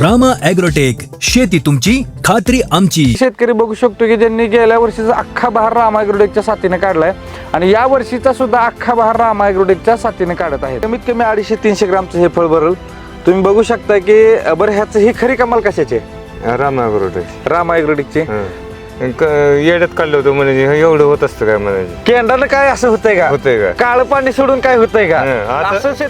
Rama agrotech शेती तुमची खात्री आमची. शेतकरी बघू शकतो की ज्यांनी गेल्या वर्षीचा अख्खा बहार रामायग्रोडेकच्या साथीने काढलाय आणि या वर्षीचा सुद्धा अख्खा बहार रामायग्रोडेकच्या साथीने काढत आहे कमीत कमी अडीचशे तीनशे ग्रामचं हे फळ भरल. तुम्ही बघू शकता की बरं ह्याचं ही खरी कमाल कशाची आहे? रामागरोटे रामायग्रोडेकची येड्यात काढलं होतं म्हणजे हे एवढं होत असतं काय म्हणायचं केंद्राला काय असं होतंय का? होतंय का? काळ पाणी सोडून काय होतंय का? हं, आता- असं शेत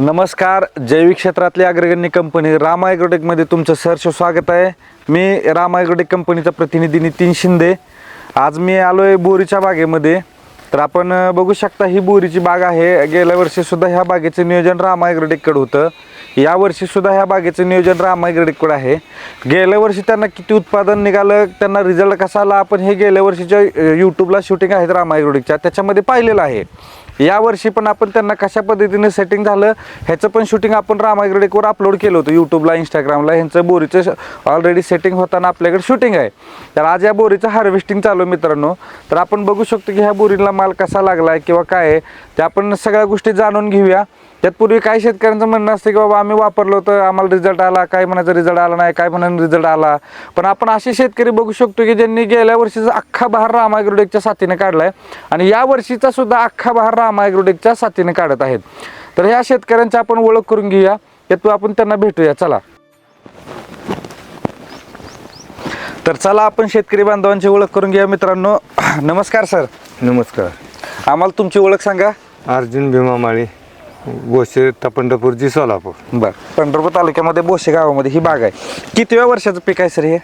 नमस्कार जैविक क्षेत्रातली अग्रगण्य कंपनी राम ॲग्रोटेकमध्ये तुमचं सहर्ष स्वागत आहे. मी राम ॲग्रोटेक कंपनीचा प्रतिनिधी नितीन शिंदे. आज मी आलो आहे बोरीच्या बागेमध्ये. तर आपण बघू शकता ही बोरीची बाग आहे. गेल्या वर्षीसुद्धा ह्या बागेचं नियोजन राम ॲग्रोटेककडं होतं. या ह्या बागेचं नियोजन राम ॲग्रोटेककडं आहे. गेल्या वर्षी त्यांना किती उत्पादन निघालं त्यांना रिझल्ट कसा आला आपण हे गेल्या वर्षीच्या यूट्यूबला शूटिंग आहेत राम ॲग्रोटेकच्या. त्याच्यामध्ये पाहिलेलं आहे. यावर्षी पण आपण त्यांना कशा पद्धतीने सेटिंग झालं ह्याचं पण शूटिंग आपण रामायग्रेडेकवर अपलोड केलं होतं यूट्यूबला इंस्टाग्रामला ह्यांचं बोरीचं ऑलरेडी सेटिंग होताना आपल्याकडे शूटिंग आहे. तर आज या बोरीचं हार्वेस्टिंग चालू आहे मित्रांनो. तर आपण बघू शकतो की ह्या बोरीला माल कसा लागला आहे किंवा काय आहे त्या आपण सगळ्या गोष्टी जाणून घेऊया. त्यातपूर्वी काही शेतकऱ्यांचं म्हणणं असतं की बाबा आम्ही वापरलं होतं आम्हाला रिझल्ट आला काय म्हणायचं रिझल्ट आला नाही काय म्हणायचं रिझल्ट आला. पण आपण असे शेतकरी बघू शकतो की ज्यांनी गेल्या वर्षीचा अख्खा बहार रामायग्रोडेकच्या साथीने काढलाय आणि या वर्षीचा सुद्धा अख्खा बहार रामायग्रोडेकच्या साथीने काढत आहेत. तर ह्या शेतकऱ्यांची आपण ओळख करून घेऊया. त्यातून आपण त्यांना भेटूया. चला. तर चला आपण शेतकरी बांधवांची ओळख करून घेऊया मित्रांनो. नमस्कार सर. नमस्कार. आम्हाला तुमची ओळख सांगा. अर्जुन भीमा माळी बोशे तपंडपूरजी सोलापूर. बर. पंढरपूर तालुक्यामध्ये बोशे गावामध्ये ही बाग आहे. कितव्या वर्षाचं पीक आहे सर हे?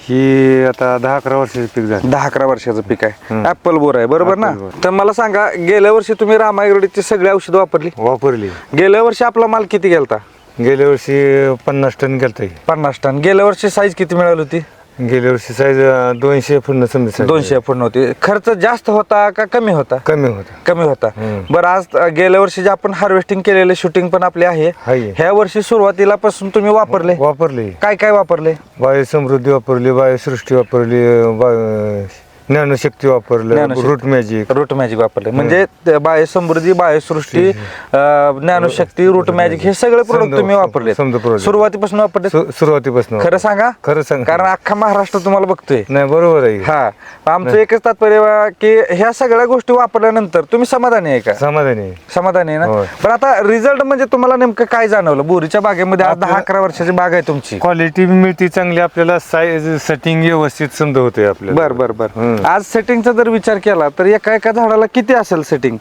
ही आता दहा अकरा वर्षाचे पीक झालं. दहा अकरा वर्षाचं पीक आहे. ऍपल बोर आहे बरोबर ना? Apple. तर मला सांगा गेल्या वर्षी तुम्ही रामायगडीची सगळी औषधं वापरली? वापरली. गेल्या वर्षी आपला माल किती गेलता? गेल्या वर्षी पन्नास टन गेलता. पन्नास टन. गेल्या वर्षी साईज किती मिळाली होती? गेल्या वर्षी साईज दोनशे फुट समजा. दोनशे फूट होती. खर्च जास्त होता का कमी होता? कमी होता. कमी होता. बरं आज गेल्या वर्षी जे आपण हार्वेस्टिंग केलेले शूटिंग पण आपले आहे आहे. ह्या वर्षी सुरुवातीला पासून तुम्ही वापरले? वापरली. काय काय वापरले? बायो समृद्धी वापरली बायो सृष्टी वापरली बायो ज्ञानशक्ती वापरलं Gyanshakti. Root magic root magic वापरले. म्हणजे ते बायो समृद्धी बायोसृष्टी अं, ज्ञानशक्ती रूट मॅजिक हे सगळे प्रोडक्ट समजा- तुम्ही वापरले समजा product. सुरुवातीपासून वापरले सु- सुरुवातीपासून खरं सांगा? खरं सांग. कारण अख्खा महाराष्ट्र तुम्हाला बघतोय. नाही बरोबर आहे. हा. आमचं एकच तात्पर्य की ह्या सगळ्या गोष्टी वापरल्यानंतर तुम्ही समाधानी आहे का? समाधानी आहे. समाधानी आहे ना? होय. पण आता रिझल्ट म्हणजे तुम्हाला नेमकं काय जाणवलं? बोरीच्या बागेमध्ये आज दहा अकरा वर्षाची बाग आहे तुमची. क्वालिटी मिळते चांगली आपल्याला साईज सेटिंग व्यवस्थित समजा होते आपल्याला. बर बर बर. हम्म. आज सेटिंगचा जर विचार केला तर एका एका झाडाला किती असेल सेटिंग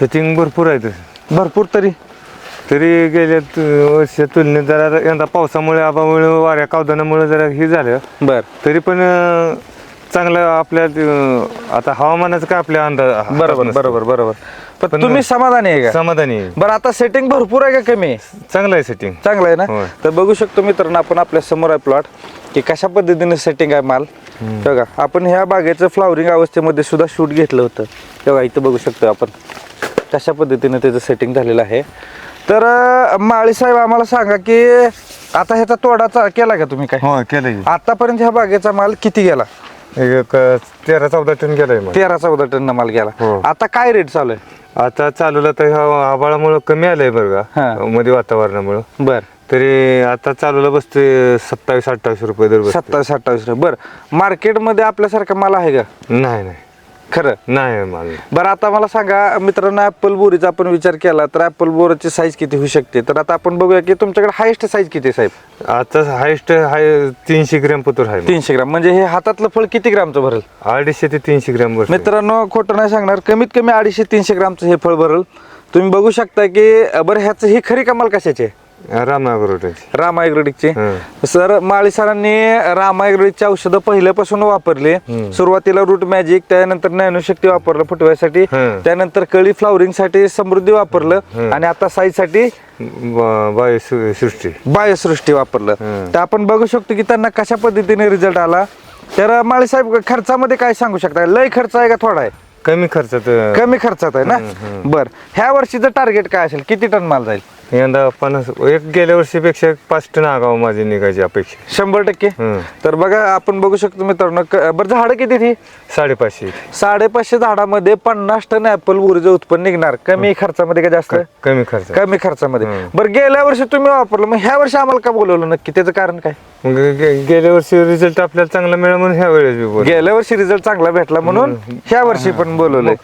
सेटिंग भरपूर आहे तसं. भरपूर तरी. तरी गेल्या तु- वर्षी तुलनेत जरा यंदा पावसामुळे आबामुळे वाऱ्या कावदानामुळे जरा हे झालं. बर. तरी पण अं, चांगलं आपल्या अं, आता हवामानाचा काय आपल्या अंदाज बरोबर. बरोबर बरोबर. पण तुम्ही समाधानी आहे का? समाधानी आहे. बरं आता सेटिंग भरपूर आहे का कमी? आहे चांगलं आहे सेटिंग चांगलं आहे ना? होय. तर बघू शकतो मित्रांनो आपण आपल्यासमोर आहे प्लॉट की कशा पद्धतीने सेटिंग आहे माल. बघा आपण ह्या बागेचं फ्लावरिंग अवस्थेमध्ये सुद्धा शूट घेतलं होतं. बघा इथं बघू शकतो आपण. कशा पद्धतीने त्याचं सेटिंग झालेलं आहे. तर अं, माळी साहेब आम्हाला सांगा की आता ह्याचा तोडाचा केला का तुम्ही काय? हो केलं आतापर्यंत ह्या बागेचा माल किती गेला? एक अं, तेरा चौदा टन गेलाय मग तेरा चौदा टन माल गेला. हो. आता काय रेट चालू आहे? आता चालूला तर ह्या आबाळामुळं कमी आलंय बरं हा. का मध्ये वातावरणामुळं. बर. तरी आता चालूला बसते सत्तावीस अठ्ठावीस रुपये दर. सत्तावीस अठ्ठावीस बर. मार्केटमध्ये आपल्यासारखा माल आहे का? नाही नाही. खरं? नाही माल बरं आता मला सांगा मित्रांनो ऍपल बोरीचा आपण विचार केला तर ऍपल बोराची साईज किती होऊ शकते? तर आता आपण बघूया की तुमच्याकडे हायेस्ट साईज किती आहे, साहेब? आता हायस्ट हाय तीनशे ग्रॅम पतूर आहे तीनशे ग्राम. म्हणजे हे हातातलं फळ किती ग्रामचं भरेल? अडीचशे ते तीनशे ग्रॅम बसते. मित्रांनो खोटं नाही सांगणार. कमीत कमी अडीचशे तीनशे ग्रामचं हे फळ भरेल. तुम्ही बघू शकता की अं, बरं ह्याचं ही खरी कमाल कशाची आहे? रामा ॲग्रोटिकचे. हं. सर माळी सरांनी रामा ॲग्रोटिकची औषधं पहिल्यापासून वापरले. सुरुवातीला रूट मॅजिक त्यानंतर नॅनोशक्ती वापरलं फुटव्यासाठी. त्यानंतर कळी फ्लावरिंगसाठी समृद्धी वापरलं आणि आता साईजसाठी ब- बाय सृ- सृष्टी बायोसृष्टी वापरलं. तर आपण बघू शकतो की त्यांना कशा पद्धतीने रिझल्ट आला. तर माळी साहेब खर्चामध्ये काय सांगू शकता? लय खर्च आहे का थोडा आहे? कमी खर्चात कमी खर्चात आहे ना? बर. ह्या वर्षीचं टार्गेट काय असेल? किती टन माल जाईल? यंदा पन्नास एक गेल्या वर्षीपेक्षा पाच टन आगाव माझी निघायची अपेक्षा शंभर टक्के? हम्म. तर बघा आपण बघू शकतो मित्रांनो क- बरं झाडं किती ती साडेपाचशे साडेपाचशे झाडामध्ये पन्नास टन ऍपल बोरीचं उत्पन्न निघणार. कमी खर्चामध्ये का जास्त? क- कमी खर्च कमी खर्चामध्ये. हम्म. बरं गेल्या वर्षी तुम्ही वापरलं मग ह्या वर्षी आम्हाला का बोलवलं नक्की? त्याचं कारण काय? मग गे- गेल्या वर्षी रिझल्ट आपल्याला चांगला मिळाला म्हणून ह्या वेळेस बी बोल गेल्या वर्षी रिझल्ट चांगला भेटला म्हणून ह्या वर्षी पण बोलवलंय.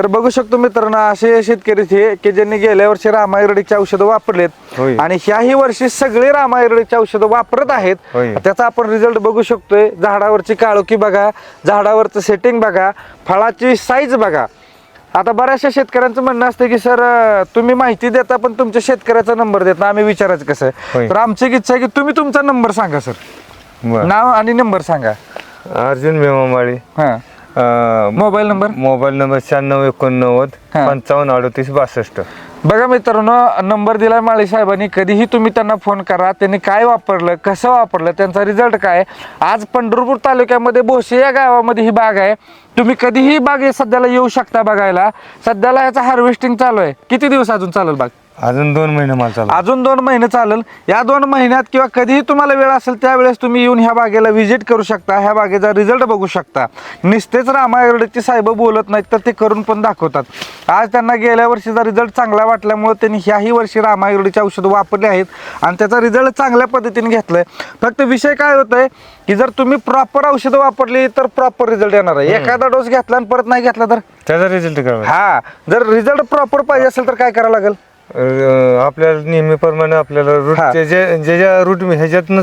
तर बघू शकतो मित्रांनो असे शेतकरी हे की ज्यांनी गेल्या वर्षी रामायुर्वेदिकची औषधं वापरलेत. होय. आणि ह्याही वर्षी सगळे रामायुर्वेदिकची औषधं वापरत आहेत. होय. त्याचा आपण रिझल्ट बघू शकतोय. झाडावरची काळोखी बघा झाडावरचं सेटिंग बघा फळाची साईज बघा. आता बऱ्याचशा शेतकऱ्यांचं म्हणणं असतं की सर तुम्ही माहिती देता पण तुमच्या शेतकऱ्याचा नंबर देत आम्ही विचारायचं कसं होय. तर आमची एक इच्छा आहे की तुम्ही तुमचा नंबर सांगा सर. बरं. नाव आणि नंबर सांगा. अर्जुन मेमामाळी हा. Mobile number? मोबाईल नंबर शहाण्णव एकोणनव्वद. पंचावन्न अडतीस बासष्ट. बघा मित्रांनो नंबर दिलाय माळी साहेबांनी. कधीही तुम्ही त्यांना फोन करा. त्यांनी काय वापरलं कसं वापरलं त्यांचा रिझल्ट काय? आज पंढरपूर तालुक्यामध्ये भोसे या गावामध्ये ही बाग आहे. तुम्ही कधीही बाग सध्याला येऊ शकता बघायला. सध्याला याचं हार्वेस्टिंग चालू आहे. किती दिवस अजून चालेल बाग? अजून दोन महिने मला चालू अजून दोन महिने चालेल. या दोन महिन्यात किंवा कधीही तुम्हाला वेळ असेल त्यावेळेस तुम्ही येऊन ह्या बागेला व्हिजिट करू शकता. ह्या बागेचा रिझल्ट बघू शकता. निस्तेच रामायगडची साहेब बोलत नाहीत तर ते करून पण दाखवतात. आज त्यांना गेल्या वर्षीचा रिझल्ट चांगला वाटल्यामुळे त्यांनी ह्याही वर्षी रामायगडची औषधं वापरली आहेत आणि त्याचा रिझल्ट चांगल्या पद्धतीने घेतलाय. फक्त विषय काय होतोय की जर तुम्ही प्रॉपर औषधं वापरली तर प्रॉपर रिझल्ट येणार आहे. एखादा डोस घेतला आणि परत नाही घेतला तर? त्याचा रिझल्ट हा जर रिझल्ट प्रॉपर पाहिजे असेल तर काय करावं लागेल? अं, आपल्याला नेहमीप्रमाणे आपल्याला रूट. जे जे ज्या रूट ह्याच्यातनं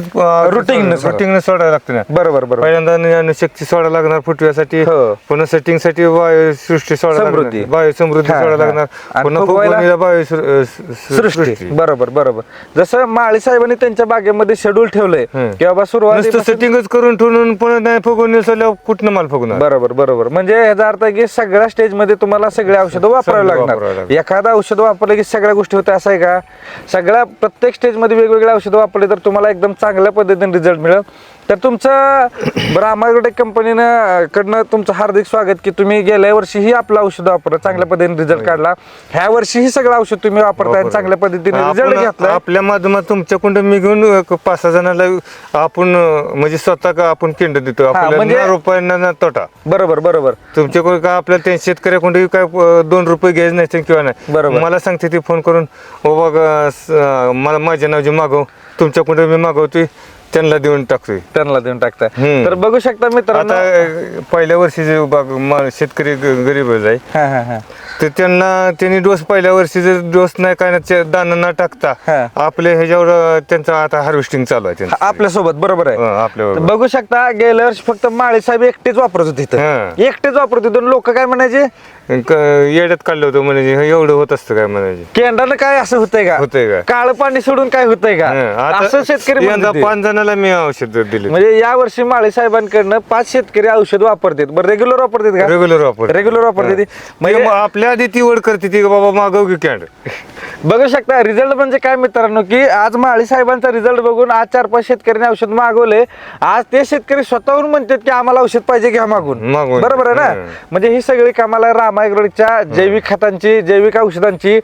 Routing नुसार. रुटीन सोडायला लागतं ना बरोबर बरोबर पहिल्यांदा अनुशक्ती सोडायला लागणार फुटव्यासाठी हो. पुन्हा सेटिंगसाठी वायू सृष्टी सोडायला समृद्धी. लागणार वायू समृद्धी हा, सोडायला हा. लागणार आणि पुन्हा फुगवायला? फुगवणीला वायू सृ- अं, सृ- सृष्टी सृष्टी बरोबर बरोबर जसं माळी साहेबांनी त्यांच्या बागेमध्ये शेड्यूल ठेवलंय हम्म. की बाबा नुसतं सुरुवात सेटिंगच करून ठेवून पुन्हा नाही फुगवणी सोडल्यावर कुठनं माल फुगणार बरोबर बरोबर म्हणजे याचा अर्थ आहे की सगळ्या स्टेजमध्ये तुम्हाला सगळे औषधं वापरावी सगळं लागणार वापरावं लागणार. एखादं औषध वापरलं की सगळ्या गोष्टी होत्या असं आहे का? सगळ्या प्रत्येक स्टेजमध्ये वेगवेगळे औषधं वापरले तर तुम्हाला एकदम चांगल्या पद्धतीने रिझल्ट मिळेल. तर तुमचं रामायग्रोटेक कंपनीनं कडनं तुमचं हार्दिक स्वागत की तुम्ही गेल्या वर्षीही आपलं औषध वापरलं चांगल्या पद्धतीने रिझल्ट काढला. ह्या वर्षीही सगळं औषध तुम्ही वापरताय आणि चांगल्या पद्धतीने रिझल्ट घेतलाय. आपल्या माध्यमात तुमच्याकडून मी घेऊन एक पाच सहा जणांना आपण म्हणजे स्वतः का आपण केंद्र देतो? म्हणजे- रुपयांना ना तोटा. बरोबर बरोबर. तुमच्याकडे का आपल्याला ते शेतकऱ्याकडे काय अं, दोन रुपये घ्यायचे नाही किंवा नाही. बरोबर. मला सांगते ती फोन करून हो बघा स- अं, मला माझ्या नावचे मागव तुमच्याकडे मी मागवतोय. त्यांना देऊन टाकतोय. त्यांना देऊन टाकताय. हम्म. तर बघू शकता मित्रांनो. आता पहिल्या वर्षी जे बाग- मा- शेतकरी ग- गरीबच आहे. हा हा हा. तर त्यांना त्यांनी डोस पहिल्या वर्षी जर डोस नाही काय दाना न टाकता हा. आपल्या ह्याच्यावर त्यांचं आता हार्वेस्टिंग चालू आहे त्यांचं. आपल्यासोबत बरोबर आहे हं, तर बघू शकता गेल्या वर्षी फक्त माळी साहेब एकटेच वापरत होते इथं. हां. एकटेच वापरत होते लोक काय म्हणायचे क- येड्यात काढलं होतं म्हणजे हे एवढं होत असतं काय म्हणायचे केंडानं काय असं होतंय का होतंय का? काळ पाणी सोडून काय होतंय का हं, आता असं शेतकरी म्हणत यंदा होते. पाच जणाला मी औषध दिले म्हणजे या वर्षी माळी साहेबांकडनं पाच शेतकरी औषध वापरतात बरं रेग्युलर वापरतात का रेग्युलर वापर रेग्युलर वापरते ती. म्हणजे म्हणजे आपल्या आधी ती ओढ करते ती बाबा मागव की कॅन्ड. बघू शकता रिझल्ट म्हणजे काय मित्रांनो की आज माळी साहेबांचा रिझल्ट बघून आज चार पाच शेतकऱ्यांनी औषध मागवले. आज ते शेतकरी स्वतःहून म्हणतात की आम्हाला औषध पाहिजे घ्या मागून. मागून. बरोबर आहे ना. म्हणजे ही सगळी कामाला रामायग्रोडच्या जैविक खतांची जैविक औषधांची.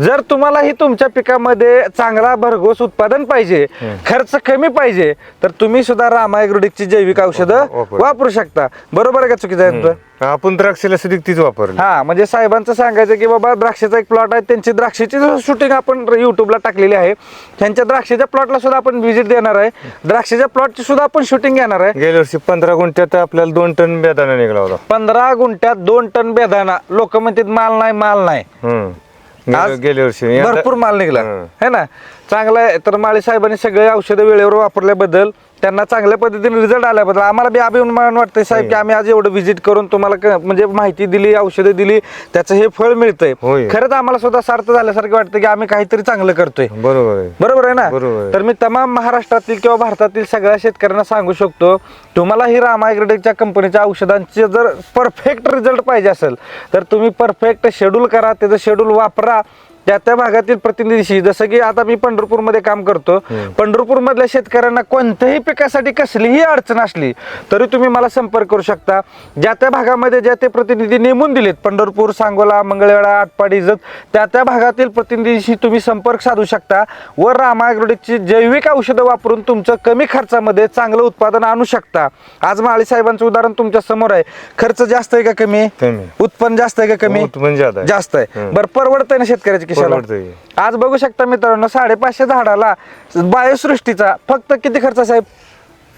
जर तुम्हाला ही तुमच्या पिकामध्ये चांगला भरघोस उत्पादन पाहिजे खर्च कमी पाहिजे तर तुम्ही सुद्धा रामायग्रोडिकची जैविक औषधं वापर. वापरू शकता. बरोबर आहे का चुकीचं आहे तुमचं? आपण द्राक्षाला सुद्धा तीच वापरली. हा म्हणजे साहेबांचं सांगायचं की बाबा द्राक्षाचा एक प्लॉट आहे त्यांची द्राक्षाची शूटिंग आपण युट्यूबला टाकलेली आहे. त्यांच्या द्राक्षाच्या प्लॉटला सुद्धा आपण व्हिजिट देणार आहे. द्राक्षाच्या प्लॉटची सुद्धा आपण शूटिंग घेणार आहे. गेल्या वर्षी पंधरा गुंठ्यात आपल्याला दोन टन बेदाना निघाला होता. पंधरा गुंठ्यात दोन टन बेदाना लोक म्हणतात माल नाही माल नाही. आज गेल्या वर्षी. भरपूर माल निघला. हं. है ना? चांगलं आहे. तर माळी साहेबांनी सगळे औषधं वेळेवर वापरल्याबद्दल त्यांना चांगल्या पद्धतीने रिझल्ट आल्याबद्दल आम्हाला बी अभिमान वाटतंय साहेब की आम्ही आज एवढं व्हिजिट करून तुम्हाला क- म्हणजे माहिती दिली औषधं दिली त्याचं हे फळ मिळतंय. होय. खरंच आम्हाला सुद्धा सार्थ झाल्यासारखं वाटतं की आम्ही काहीतरी चांगलं करतोय. बरोबर आहे. बरोबर आहे ना? बरोबर आहे. तर मी तमाम महाराष्ट्रातील किंवा भारतातील सगळ्या शेतकऱ्यांना सांगू शकतो तुम्हाला ही रामायग्रेडिकच्या कंपनीच्या औषधांचे जर परफेक्ट रिझल्ट पाहिजे असेल तर तुम्ही परफेक्ट शेड्यूल करा त्याचं शेड्यूल वापरा. त्या त्या भागातील प्रतिनिधीशी जसं की आता मी पंढरपूरमध्ये काम करतो पंढरपूर मधल्या शेतकऱ्यांना कोणत्याही पिकासाठी कसलीही अडचण असली तरी तुम्ही मला संपर्क करू शकता. ज्या त्या भागामध्ये ज्या ते प्रतिनिधी नेमून दिलेत पंढरपूर सांगोला मंगळवेढा आटपाडी इजत त्या त्या भागातील प्रतिनिधीशी तुम्ही संपर्क साधू शकता व रामायग्रोडिकची जैविक औषधं वापरून तुमचं कमी खर्चामध्ये चांगलं उत्पादन आणू शकता. आज माळी साहेबांचं उदाहरण तुमच्यासमोर आहे. खर्च जास्त आहे का कमी. उत्पन्न जास्त आहे का कमी? उत्पन्न. जास्त आहे. बरं परवडतंय ना शेतकऱ्याच्या परवडतंय. आज बघू शकता मित्रांनो साडेपाचशे झाडाला बायोसृष्टीचा फक्त किती खर्च साहेब?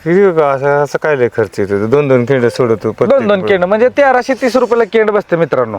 हे का असं असं काय लय खर्च येतो दोन दोन केंड सोडतो दोन दोन केंड म्हणजे तेराशे तीस रुपयाला केंड बसते मित्रांनो.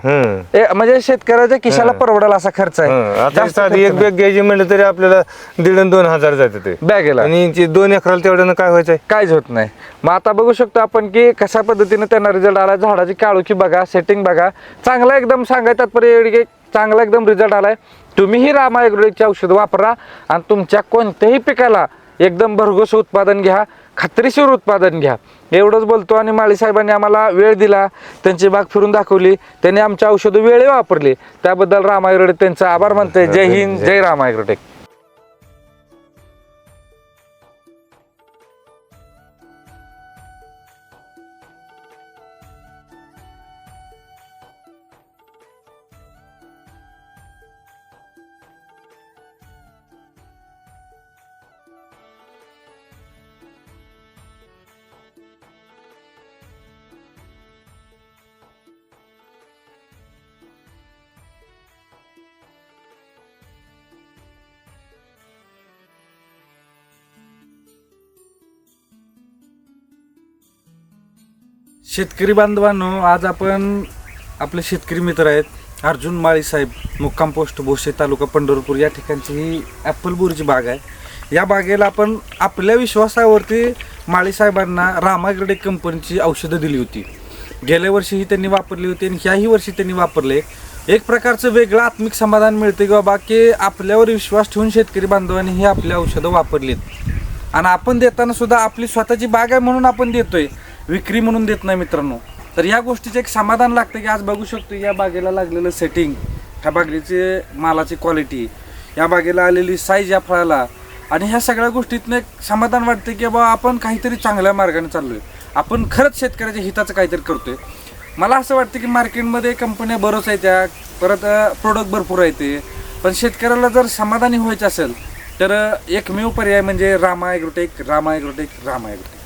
ए, म्हणजे शेतकऱ्याच्या खिशाला परवडेल असा खर्च हं. आहे आता जास्त साधी एक बॅग घ्यायची म्हणलं तरी आपल्याला दीड आणि दोन हजार जाते ते. बॅगेला. आणि दोन एकराला तेवढ्यानं काय व्हायचंय? काहीच होत नाही. मग आता बघू शकतो आपण की कशा पद्धतीने त्यांना रिझल्ट आला. झाडाची काळोखी बघा सेटिंग बघा. चांगला एकदम सांगाय तात्पर्य एवढी काही चांगला एकदम रिझल्ट आलाय. तुम्हीही रामा ॲग्रोटेकची औषध वापरा आणि तुमच्या कोणत्याही पिकाला एकदम भरघोस उत्पादन घ्या खात्रीशीर उत्पादन घ्या. एवढंच बोलतो आणि माळी साहेबांनी आम्हाला वेळ दिला त्यांची बाग फिरून दाखवली त्यांनी आमच्या औषधं वेळे वापरली. त्याबद्दल रामा ॲग्रोटेक त्यांचा आभार मानतोय. जय हिंद जय रामा शेतकरी बांधवांनो आज आपण आपले शेतकरी मित्र आहेत अर्जुन माळी साहेब मुक्काम पोस्ट भोसे तालुका पंढरपूर या ठिकाणची ही ॲपल बोरची बाग आहे. या बागेला आपण आपल्या विश्वासावरती माळी साहेबांना रामागिरडे कंपनीची औषधं दिली होती. गेल्या वर्षीही त्यांनी वापरली होती आणि ह्याही वर्षी त्यांनी वापरले. एक प्रकारचं वेगळं आत्मिक समाधान मिळते की बाबा की आपल्यावर विश्वास ठेवून शेतकरी बांधवांनी ही आपली औषधं वापरलीत. आणि आपण देताना सुद्धा आपली स्वतःची बाग आहे म्हणून आपण देतोय. विक्री म्हणून देत नाही मित्रांनो. तर या गोष्टीचं एक समाधान लागतं की आज बघू शकतो या बागेला लागलेलं सेटिंग ह्या बागेचे मालाची क्वालिटी या बागेला आलेली साईज या फळाला आणि ह्या सगळ्या गोष्टीतनं एक समाधान वाटते की बाबा आपण काहीतरी चांगल्या मार्गाने चाललो आहे आपण खरंच शेतकऱ्याच्या हिताचं काहीतरी करतोय. मला असं वाटतं की मार्केटमध्ये कंपन्या बरंच आहेत त्या परत प्रोडक्ट भरपूर आहेत ते. पण शेतकऱ्याला जर समाधानी व्हायचं असेल तर एकमेव पर्याय म्हणजे रामा ॲग्रोटेक रामा ॲग्रोटेक रामा ॲग्रोटेक.